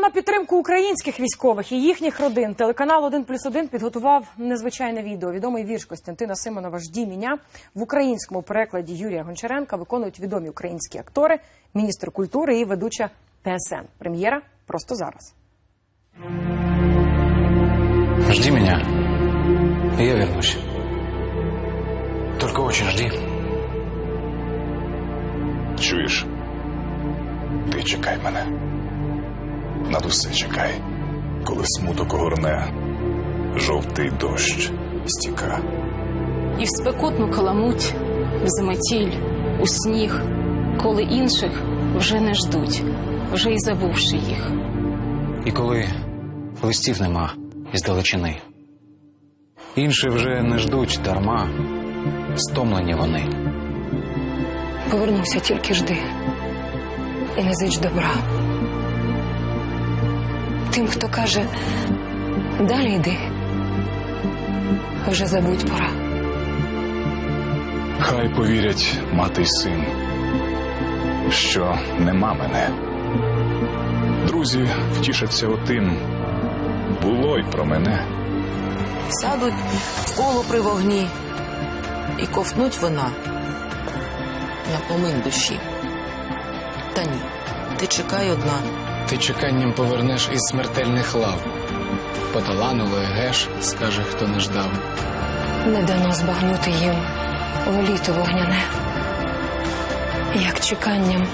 на підтримку українських військових і їхніх родин телеканал 1 плюс 1 підготував незвичайне відео. Відомий вірш Костянтина Симонова «Жді мене» в українському перекладі Юрія Гончаренка виконують відомі українські актори, міністр культури і ведуча ТСН. Прем'єра просто зараз. Жди меня, и я вернусь. Только очень жди. Чуєш? Ти чекай мене. Над усе чекай. Коли смуток огорне, жовтий дощ стіка. І в спекотну каламуть, в заметіль, у сніг, коли інших вже не ждуть, вже й забувши їх. І коли листів нема із далечини. Інші вже не ждуть дарма, стомлені вони. Повернуся, тільки жди. І не зич добра. Тим, хто каже, далі йди. Вже забудь пора. Хай повірять мати й син, що нема мене. Друзі втішаться отим. Було й про мене. сядуть в коло при вогні і ковтнуть вина на помин душі. Та ні, ти чекай одна, Ти чеканням повернеш із смертельних лав. Поталанули геш, скаже, хто не ждав. Не дано збагнути їм в літо вогняне. Як чеканням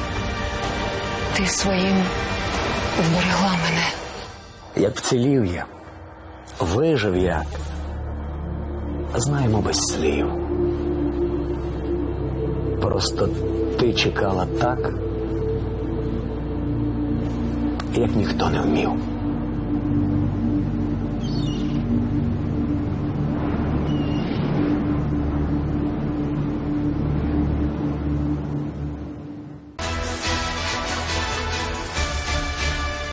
ти своїм вберегла мене. Як вцілів я, вижив як, знаємо без слів. Просто ти чекала так, як ніхто не вмів.